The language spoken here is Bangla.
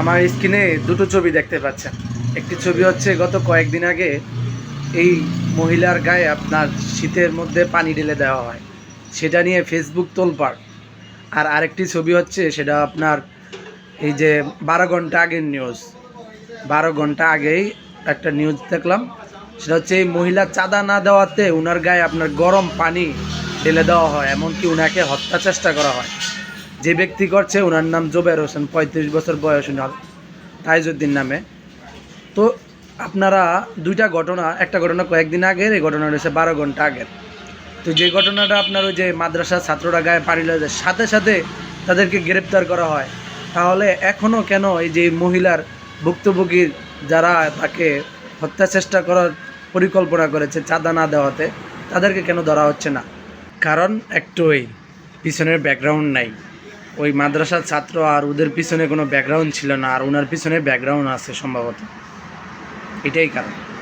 আমার স্ক্রিনে দুটো ছবি দেখতে পাচ্ছেন। একটি ছবি হচ্ছে গত কয়েকদিন আগে এই মহিলার গায়ে আপনার শীতের মধ্যে পানি ঢেলে দেওয়া হয়। সেটা নিয়ে ফেসবুক তোলপাড়। আর আরেকটি ছবি হচ্ছে সেটা আপনার এই যে বারো ঘণ্টা আগের নিউজ বারো ঘণ্টা আগেই একটা নিউজ দেখলাম। সেটা হচ্ছে এই মহিলা চাঁদা না দেওয়াতে ওনার গায়ে আপনার গরম পানি ঢেলে দেওয়া হয়, এমনকি ওনাকে হত্যা চেষ্টা করা হয়। যে ব্যক্তি করছে, ওনার নাম জোবের হোসেন, পঁয়ত্রিশ বছর বয়স ওনার তাইজুদ্দিন নামে। তো আপনারা দুইটা ঘটনা, একটা ঘটনা কয়েকদিন আগের, এই ঘটনা রয়েছে বারো ঘণ্টা আগের। তো যে ঘটনাটা আপনার ওই যে মাদ্রাসার ছাত্ররা গায়ে পানি লেগে সাথে সাথে তাদেরকে গ্রেপ্তার করা হয়। তাহলে এখনও কেন এই যে মহিলার ভুক্তভোগীর যারা তাকে হত্যা চেষ্টা করার পরিকল্পনা করেছে, চাঁদা না দেওয়াতে, তাদেরকে কেন ধরা হচ্ছে না? কারণ একটু ওই পিছনের ব্যাকগ্রাউন্ড নাই। ওই মাদ্রাসার ছাত্র আর ওদের পিছনে কোনো ব্যাকগ্রাউন্ড ছিল না, আর ওনার পিছনে ব্যাকগ্রাউন্ড আছে সম্ভবত। এটাই কারণ।